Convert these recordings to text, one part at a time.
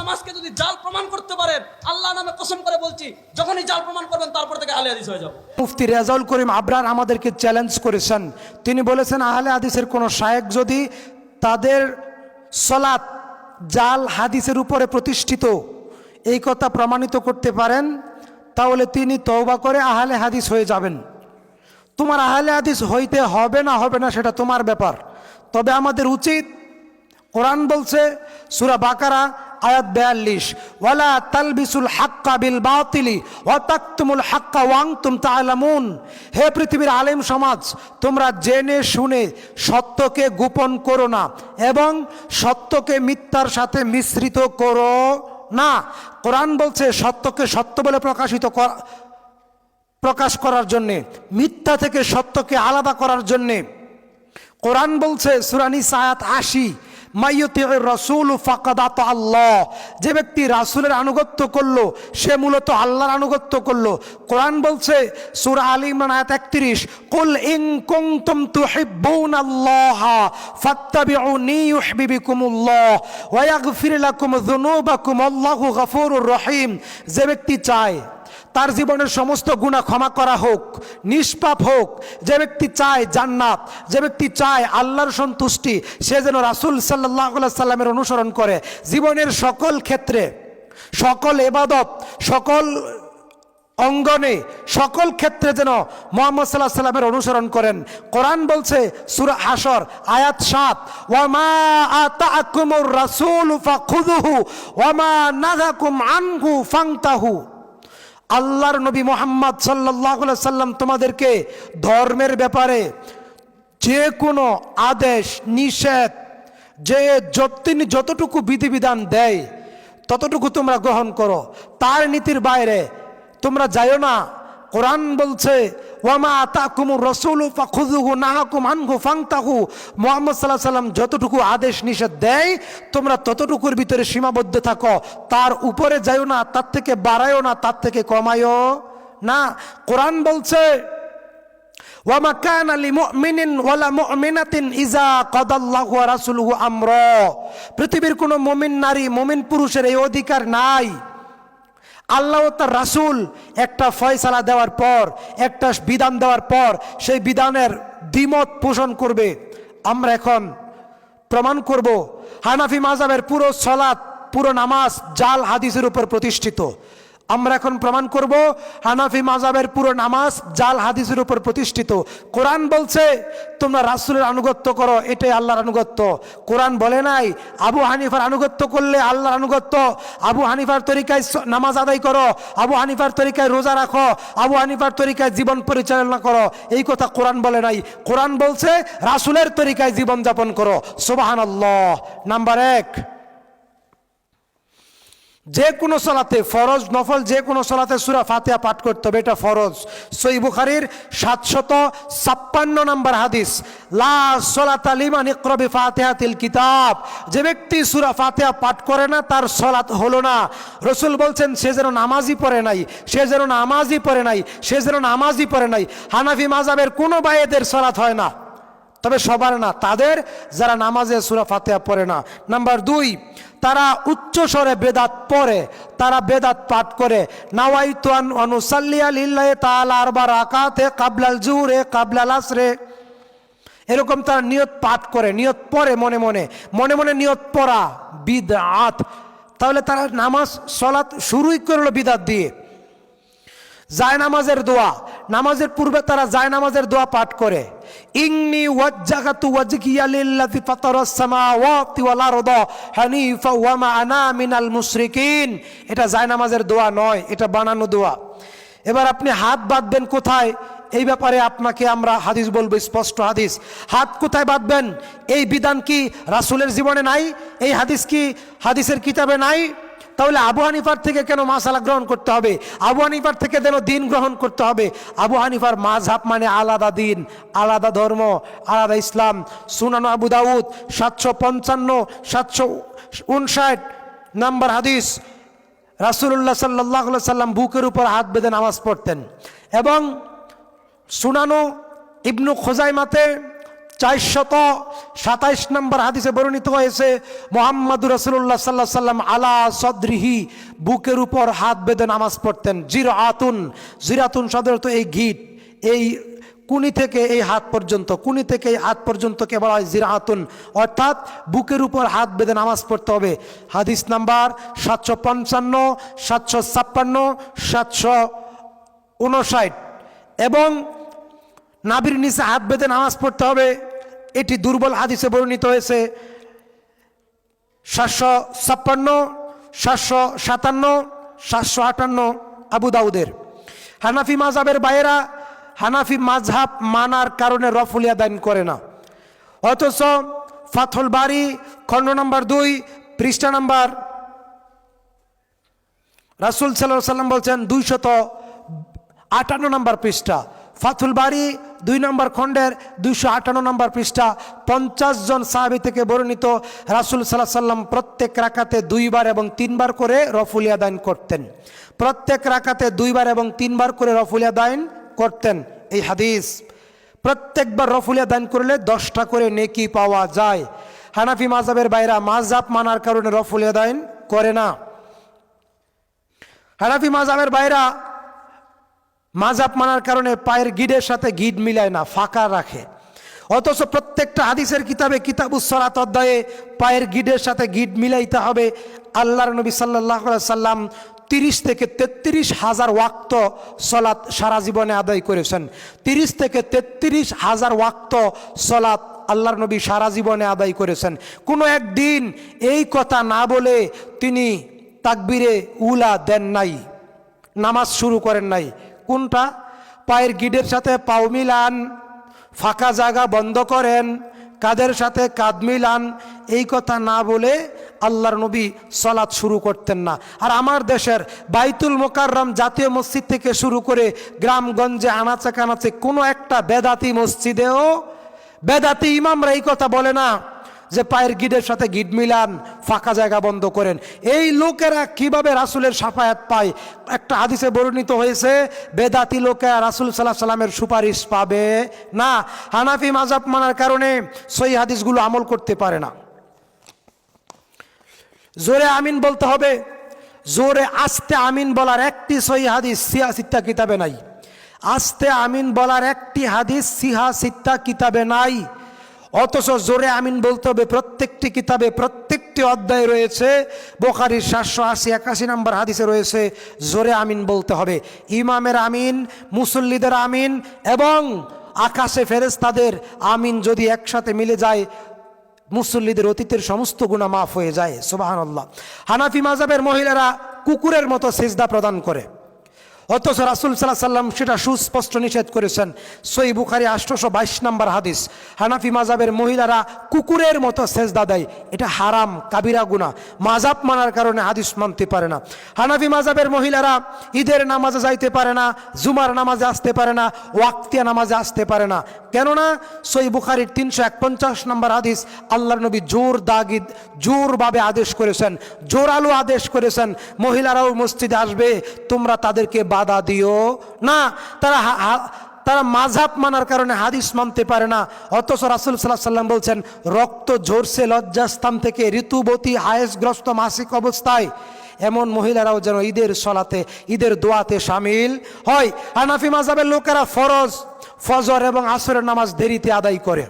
নামাজকে যদি জাল প্রমাণ করতে পারেন, আল্লাহ নামে কসম করে বলছি, যখনই জাল প্রমাণ করবেন, তারপর থেকে আহলে হাদিস হয়ে যাব। মুফতি রেজাউল করিম আবরার আমাদেরকে চ্যালেঞ্জ করেছেন। তিনি বলেছেন, আহলে হাদিসের কোনো শায়েক যদি তাদের সলাৎ জাল হাদিসের উপরে প্রতিষ্ঠিত, এই কথা প্রমাণিত করতে পারেন, তাহলে তিনি তওবা করে আহলে হাদিস হয়ে যাবেন। তোমার আহলে হাদিস হইতে হবে না হবে না সেটা তোমার ব্যাপার। তবে আমাদের উচিত, কোরআন বলছে, সুরা বাকারা আয়াত বেয়াল্লিশ, ওয়ালা তালবিসুল হাক্কা বিল বাতিলি ওয়াতাকতুমুল হাক্কা ওয়াং তুম তালামুন হে পৃথিবীর আলেম সমাজ, তোমরা জেনে শুনে সত্যকে গোপন করো না এবং সত্যকে মিথ্যার সাথে মিশ্রিত করো না। কোরআন বলছে, সত্যকে সত্য বলে প্রকাশিত প্রকাশ করার জন্যে, মিথ্যা থেকে সত্যকে আলাদা করার জন্যে। কোরআন বলছে সুরানি সায়াত আশি রসুল ফাকাদাত আল্লাহ। যে ব্যক্তি রাসুলের আনুগত্য করল, সে মূলত আল্লাহর আনুগত্য করল। কোরআন বলছে, সুরা আলী ইমরান আয়াত একত্রিশ, কুল ইন কুনতুম তুহিব্বুন আল্লাহ ফাত্তাবিউনি ইউহিব্বুকুমুল্লাহ ওয়া ইয়াগফির লাকুম যুনুবাকুম, আল্লাহু গফুরুর রহিম। যে ব্যক্তি চায় তার জীবনের সমস্ত গুণা ক্ষমা করা হোক, নিষ্পাপ হোক। যে ব্যক্তি চায় জান্নাত, যে ব্যক্তি চায় আল্লাহর সন্তুষ্টি, সে যেন রাসুল সাল্লাহ সাল্লামের অনুসরণ করে। জীবনের সকল ক্ষেত্রে, সকল এবাদত সকল অঙ্গনে, সকল ক্ষেত্রে যেন মোহাম্মদ সাল্লাহ সাল্লামের অনুসরণ করেন। কোরআন বলছে, সুরা হাসর আয়াত সাত, ওয়ামা আতাকুমুর রাসূল ফাখুযুহু, ওয়ামা নাহাকুম আনহু ফাংতাহু। আল্লাহর নবী মোহাম্মদ সাল্লাহ সাল্লাম তোমাদেরকে ধর্মের ব্যাপারে যে কোনো আদেশ, নিষেধ, যে তিনি যতটুকু বিধিবিধান দেয়, ততটুকু তোমরা গ্রহণ করো। তার নীতির বাইরে তোমরা যাইও না। কোরআন বলছে ওয়ামা আতাকুমু রসুল ফাখুজুহু নাহাকুম আনহু ফাংতাহু মোহাম্মদ সাল্লাহ সাল্লাম যতটুকু আদেশ নিষেধ দেয়, তোমরা ততটুকুর ভিতরে সীমাবদ্ধ থাকো। তার উপরে যাইও না, তার থেকে বাড়ায়ও না, তার থেকে কমায়ও না। কোরআন বলছে, ওয়ামা কানা লিমুমিনিন ওয়ালা মুমিনাতিন ইজা কাদাল্লাহু রাসূলুহু আমরা। পৃথিবীর কোনো মুমিন নারী, মুমিন পুরুষের এই অধিকার নাই। আল্লাহ তার রাসুল একটা ফয়সালা দেওয়ার পর, একটা বিধান দেওয়ার পর, সেই বিধানের দ্বিমত পোষণ করবে। আমরা এখন প্রমাণ করব, হানাফি মাজাবের পুরো সলাৎ, পুরো নামাজ, জাল হাদিসের উপর প্রতিষ্ঠিত। আমরা এখন প্রমাণ করব হানাফি মাজাবের পুরো নামাজ জাল হাদিসের উপর প্রতিষ্ঠিত। কোরআন বলছে, তোমরা রাসুলের আনুগত্য করো, এটাই আল্লাহর আনুগত্য। কোরআন বলে নাই, আবু হানিফার আনুগত্য করলে আল্লাহর আনুগত্য। আবু হানিফার তরিকায় নামাজ আদায় করো, আবু হানিফার তরিকায় রোজা রাখো, আবু হানিফার তরিকায় জীবন পরিচালনা করো। এই কথা কোরআন বলে নাই। কোরআন বলছে, রাসুলের তরিকায় জীবন যাপন করো। সুবহানাল্লাহ। নাম্বার এক। যে কোনো সলাতে ফরজ, নফল যে কোনো সলাতে সুরা ফাতিহা পাঠ করতে হবে, এটা ফরজ। সই বুখারির সাতশত ছাপ্পান্ন নম্বর হাদিস, লা সলাত আলিমান ইকরবি ফাতিহাতিল কিতাব। যে ব্যক্তি সুরা ফাতিহা পাঠ করে না, তার সলাত হলো না। রসুল বলছেন, সে যেন নামাজই পড়ে নাই, সে যেন নামাজই পড়ে নাই, সে যেন নামাজই পড়ে নাই। হানাফি মাজাবের কোনো বায়েদের সলাত হয় না। তবে সবার না, তাদের যারা নামাজে সুরা ফাতেহা পড়ে না। নাম্বার দুই, তারা উচ্চ স্বরে বেদাত পড়ে, তারা বেদাত পাঠ করে। কাবলাল এরকম তারা নিয়ত পাঠ করে, নিয়ত পড়ে মনে মনে। মনে মনে নিয়ত পড়া, বিদআত। তাহলে তারা নামাজ, সলাৎ শুরুই করল বিদাত দিয়ে। জায় নামাজের দোয়া। নামাজের পূর্বে তারা জায় নামাজের দোয়া পাঠ করে। ইন্নি ওয়াজ্জাগাতু ওয়াজহিয়া লিল্লাযী ফাতারাস সামাওয়াতি ওয়াল আরদা হানিফা ওয়া মা আনা মিনাল মুশরিকিন। এটা জায় নামাজের দোয়া নয়, এটা বানানো দোয়া। এবার আপনি হাত বাঁধবেন কোথায়? এই ব্যাপারে আপনাকে আমরা হাদিস বলব, স্পষ্ট হাদিস। হাত কোথায় বাঁধবেন? এই বিধান কি রাসূলের জীবনে নাই? এই হাদিস কি হাদিসের কিতাবে নাই? তাহলে আবু হানিফার থেকে কেন মাসালা গ্রহণ করতে হবে? আবু হানিফার থেকে যেন দিন গ্রহণ করতে হবে? আবু হানিফার মাঝহাব মানে আলাদা দিন, আলাদা ধর্ম, আলাদা ইসলাম। সুনানো আবু দাউদ, সাতশো পঞ্চান্ন, সাতশো উনষাট নাম্বার হাদিস। রাসুল্লাহ সাল্লাহ সাল্লাম বুকের উপর হাত বেঁধে নামাজ পড়তেন। এবং সুনানো ইবনু খোজাইমাতে চারশত সাতাইশ নম্বর হাদিসে বর্ণিত হয়েছে মোহাম্মদ রসুল্লাহ সাল্লাহ সাল্লাম আলা সদরিহি বুকের উপর হাত বেঁধে নামাজ পড়তেন। জির আতুন জিরাতুন সাধারণত এই গিট, এই কুনি থেকে এই হাত পর্যন্ত, কুনি থেকে এই হাত পর্যন্ত কে বলা হয় জিরাতুন অর্থাৎ বুকের উপর হাত বেঁধে নামাজ পড়তে হবে। হাদিস নাম্বার সাতশো পঞ্চান্ন, সাতশো ছাপ্পান্ন, সাতশো উনষাট এবং নাবির নিচে হাত বেঁধে নামাজ পড়তে হবে। এটি দুর্বল হাদিসে বর্ণিত হয়েছে। সাতশো ছাপ্পান্ন, সাতশো সাতান্ন, সাতশো আটান্ন আবু দাউদের। হানাফি মাঝহাবের বাইরা হানাফি মাঝহাব মানার কারণে রফুলিয়া দান করে না। অথচ ফাথল বাড়ি খণ্ড নম্বর দুই, পৃষ্ঠা নম্বর রাসুল সাল্লাহ সাল্লাম বলছেন দুইশত আটান্ন নম্বর পৃষ্ঠা। ফাথুল বাড়ি দুই নম্বর খণ্ডের দুইশো আটান্ন নম্বর পৃষ্ঠা, পঞ্চাশ জন সাহাবি থেকে বর্ণিত রাসুল সাল্লাহ সাল্লাম প্রত্যেক রাকাতে দুইবার এবং তিনবার করে রফুলিয়া দান করতেন। প্রত্যেক রাকাতে দুইবার এবং তিনবার করে রফুলিয়া দান করতেন। এই হাদিস, প্রত্যেকবার রফুলিয়া দান করলে দশটা করে নেকি পাওয়া যায়। হানাফি মাজাবের বাইরা মাজাব মানার কারণে রফুলিয়া দান করে না। হানাফি মাজাবের বাইরা মাজাব মানার কারণে পায়ের গিডের সাথে গিড মিলায় না, ফাঁকা রাখে। অথচ প্রত্যেকটা হাদিসের কিতাবে কিতাবুসলাত অধ্যায়ে পায়ের গিডের সাথে গিড মিলাইতে হবে। আল্লাহর নবী সাল্লাহ সাল্লাম তিরিশ থেকে তেত্রিশ হাজার ওয়াক্ত সলাৎ সারা জীবনে আদায় করেছেন। তিরিশ থেকে তেত্রিশ হাজার ওয়াক্ত সলাৎ আল্লাহর নবী সারা জীবনে আদায় করেছেন। কোনো একদিন এই কথা না বলে তিনি তাকবিরে উলা দেন নাই, নামাজ শুরু করেন নাই। কোনটা? পায়ের গিডের সাথে পাও মিলান, ফাঁকা জায়গা বন্ধ করেন, কাদের সাথে কাঁধ মিলান, এই কথা না বলে আল্লাহর নবী সলাৎ শুরু করতেন না। আর আমার দেশের বাইতুল মোকাররম জাতীয় মসজিদ থেকে শুরু করে গ্রামগঞ্জে আনাচে কানাচে কোনো একটা বেদাতি মসজিদেও বেদাতি ইমামরা এই কথা বলে না। যে পায়ের গিডের সাথে গিড মিলান, ফাঁকা জায়গা বন্ধ করেন। এই লোকেরা কীভাবে রাসুলের সাফায়াত পায়? একটা হাদিসে বর্ণিত হয়েছে, বেদাতি লোকেরা রাসুল সাল্লাহ সাল্লামের সুপারিশ পাবে না। হানাফি মাজাব মানার কারণে সই হাদিসগুলো আমল করতে পারে না। জোরে আমিন বলতে হবে। জোরে আস্তে আমিন বলার একটি সই হাদিস সিয়া সিত্তা কিতাবে নাই। আস্তে আমিন বলার একটি হাদিস সিহা সিত্তা কিতাবে নাই। অথচ জোরে আমিন বলতে হবে, প্রত্যেকটি কিতাবে প্রত্যেকটি অধ্যায় রয়েছে, বোখারির সাতশো আশি একাশি নম্বর হাদিসে রয়েছে, জোরে আমিন বলতে হবে। ইমামের আমিন, মুসল্লিদের আমিন এবং আকাশে ফেরেস্তাদের আমিন যদি একসাথে মিলে যায়, মুসল্লিদের অতীতের সমস্ত গুণা মাফ হয়ে যায় সুবাহান আল্লাহ হানাফি মাজাবের মহিলারা কুকুরের মতো সেজদা প্রদান করে। অথচ রাসুল সাল্লাহ সাল্লাম সেটা সুস্পষ্ট নিষেধ করেছেন। সই বুখারি আষ্টশো বাইশ নম্বর হাদিস। হানাফি মাজাবের মহিলারা কুকুরের মতো সেজদা দেয়। এটা হারাম, কাবিরা গুণা মাজাব মানার কারণে হাদিস মানতে পারে না। হানাফি মাজাবের মহিলারা ঈদের নামাজে যাইতে পারে না, জুমার নামাজে আসতে পারে না, ওয়াক্তিয়া নামাজে আসতে পারে না। কেননা সই বুখারির তিনশো একপঞ্চাশ নম্বর হাদিস আল্লাহর নবী জোর দাগিদ জোরভাবে আদেশ করেছেন, জোরালো আদেশ করেছেন। মহিলারাও মসজিদে আসবে, তোমরা তাদেরকে বাধা দিও। না, তারা তারা মাঝাব মানার কারণে হাদিস মানতে পারে না। অথচ রাসুল সাল্লাহ সাল্লাম বলছেন, রক্ত ঝরছে লজ্জাস্থান থেকে ঋতুবতী হায়েসগ্রস্ত মাসিক অবস্থায়। এমন মহিলারাও যেন ঈদের সলাতে, ঈদের দোয়াতে সামিল হয়। হানাফি মাজাবের লোকেরা ফরজ, ফজর এবং আসরের নামাজ দেরিতে আদায় করে।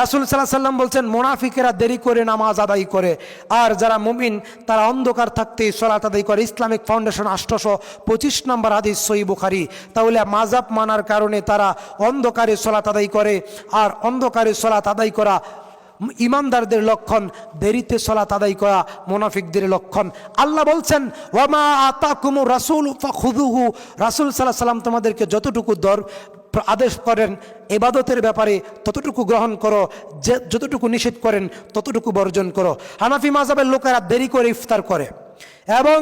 রাসুল সাল্লাহ সাল্লাম বলছেন, মোনাফিকেরা দেরি করে নামাজ আদায় করে, আর যারা মুমিন, তারা অন্ধকার থাকতেই সলাত আদায় করে। ইসলামিক ফাউন্ডেশন আষ্টশো পঁচিশ নম্বর হাদিস সই বুখারি। তাহলে মাজাব মানার কারণে তারা অন্ধকারে সলাত আদায় করে, আর অন্ধকারে সলাত আদায় করা ইমানদারদের লক্ষণ, দেরিতে সলাত আদায় করা মোনাফিকদের লক্ষণ। আল্লাহ বলছেন ওয়ামা আতা কুমু রাসুল খুদুহু রাসুল সাল্লাহ সাল্লাম তোমাদেরকে যতটুকু দর আদেশ করেন, এবাদতের ব্যাপারে ততটুকু গ্রহণ করো, যে যতটুকু নিষেধ করেন, ততটুকু বর্জন করো। হানাফি মাজাবের লোকেরা দেরি করে ইফতার করে এবং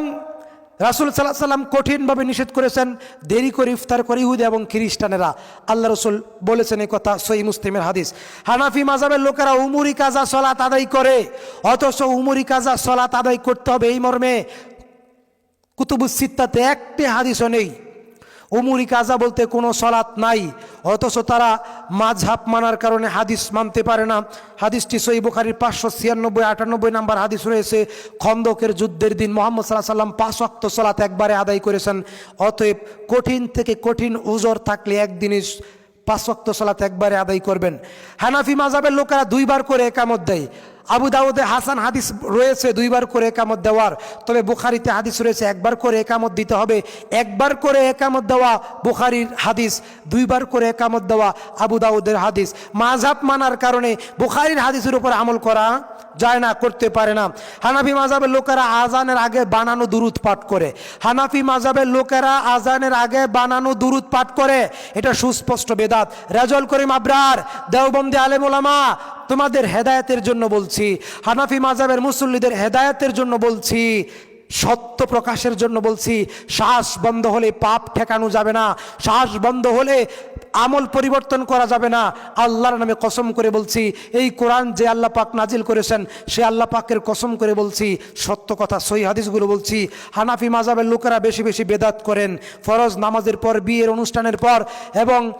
রাসুল সাল্লাহ সাল্লাম কঠিনভাবে নিষেধ করেছেন, দেরি করে ইফতার করে ইহুদি এবং খ্রিস্টানেরা। আল্লাহ রসুল বলেছেন এই কথা সই মুসলিমের হাদিস। হানাফি মাজাবের লোকেরা উমুরি কাজা সলাত আদায় করে, অথচ উমুরি কাজা সলাত আদায় করতে হবে এই মর্মে। কুতুবুসিত্তাতে একটি হাদিসও নেই। উমুরি কাজা বলতে কোনো সলাৎ নাই, অথচ তারা মাঝহাব মানার কারণে হাদিস মানতে পারে না। হাদিসটি সই বুখারির পাঁচশো ছিয়ানব্বই, আটানব্বই নাম্বার হাদিস রয়েছে, খন্দকের যুদ্ধের দিন মোহাম্মদ সাল্লাহ সাল্লাম পাঁচ অক্ত সলাৎ একবারে আদায় করেছেন, অতএব কঠিন থেকে কঠিন উজর থাকলে একদিনই পাঁচ অক্ত সলাৎ একবারে আদায় করবেন। হানাফি মাজাবের লোকেরা দুইবার করে একামত দেয়। আবু দাউদে হাসান হাদিস রয়েছে, দুইবার করে একামত দেওয়ার। তবে বুখারিতে হাদিস রয়েছে, একবার করে একামত দিতে হবে। একবার করে একামত দেওয়া বুখারির হাদিস, দুইবার করে একামত দেওয়া আবু দাউদের হাদিস। মাঝাব মানার কারণে বুখারির হাদিসের উপর আমল করা যায় না, করতে পারে না। হানাফি মাজাবের লোকেরা আজানের আগে বানানো দুরুদ পাঠ করে। হানাফি মাজাবের লোকেরা আজানের আগে বানানো দুরুদ পাঠ করে। এটা সুস্পষ্ট বেদাত। রেজল করিম আবরার, দেওবন্দি আলেম তোমাদের হেদায়তের জন্য বলছি। হানাফি মাজাবের মুসল্লিদের হেদায়েতের জন্য বলছি। সত্য প্রকাশের জন্য বলছি। শ্বাস বন্ধ হলে পাপ ঠেকানো যাবে না। শ্বাস বন্ধ হলে আমল পরিবর্তন করা যাবে না। আল্লাহর নামে কসম করে বলছি। এই কোরআন যে আল্লাহ পাক নাজিল করেছেন, সে আল্লাহ পাকের কসম করে বলছি। সত্য কথা সই হাদিসগুলো বলছি। হানাফি মাজাবের লোকেরা বেশি বেশি বেদাত করেন। ফরজ নামাজের পর, বিয়ের অনুষ্ঠানের পর এবং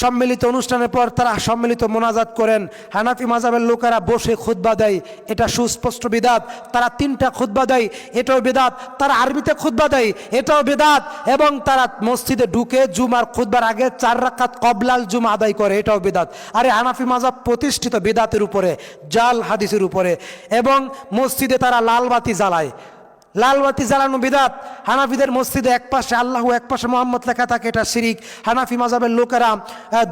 সম্মিলিত অনুষ্ঠানের পর তারা সম্মিলিত মোনাজাত করেন। হানাফি মাজাবের লোকেরা বসে খুতবা দেয়। এটা সুস্পষ্ট বিদাত। তারা তিনটা খুতবা দেয়। এটাও বেদাত। তারা আরবিতে খুতবা দেয়। এটাও বেদাত। এবং তারা মসজিদে ঢুকে জুমার খুতবার আগে চার রাকাত কবলাল জুমা আদায় করে। এটাও বেদাত। আরে হানাফি মাজাব প্রতিষ্ঠিত বেদাতের উপরে, জাল হাদিসের উপরে। এবং মসজিদে তারা লাল বাতি জ্বালায়। লাল বাতি জ্বালানো বিদাত। হানাফিদের মসজিদে এক পাশে আল্লাহ, এক পাশে মোহাম্মদ লেখা থাকে, এটা শিরিক। হানাফি মাজাবের লোকেরা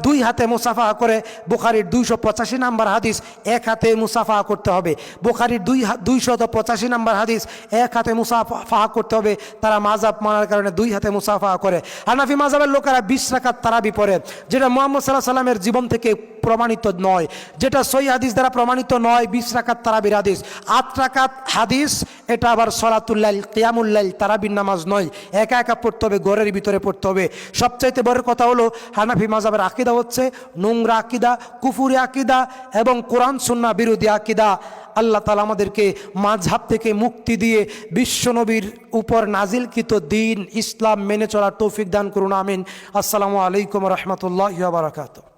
দুই হাতে মুসাফা করে, বুখারির দুইশো পঁচাশি নাম্বার হাদিস এক হাতে মুসাফা করতে হবে। বুখারির দুই দুইশত পঁচাশি নাম্বার হাদিস এক হাতে মুসাফা করতে হবে। তারা মাজাব মানার কারণে দুই হাতে মুসাফা করে। হানাফি মাজাবের লোকেরা বিশ রাকাত তারাবি পড়ে, যেটা মোহাম্মদ সাল্লাহ সাল্লামের জীবন থেকে প্রমাণিত নয়। যেটা সই হাদিস দ্বারা প্রমাণিত নয়, বিশ রাকাত তারাবির হাদিস। আট রাকাত হাদিস, এটা আবার সলাতুল্লাল কিয়ামুল্লাল তারাবির নামাজ নয়। একা একা পড়তে হবে, ঘরের ভিতরে পড়তে হবে। সবচাইতে বড় কথা হলো, হানাফি মাজাবের আকিদা হচ্ছে নোংরা আকিদা, কুফুরি আকিদা এবং কোরআন সুন্না বিরোধী আকিদা। আল্লাহ তালা আমাদেরকে মাঝহাব থেকে মুক্তি দিয়ে বিশ্বনবীর উপর নাজিলকৃত দিন, ইসলাম মেনে চলার তৌফিক দান করুন, আমিন। আসসালামু আলাইকুম রহমতুল্লাহ বারাকাতু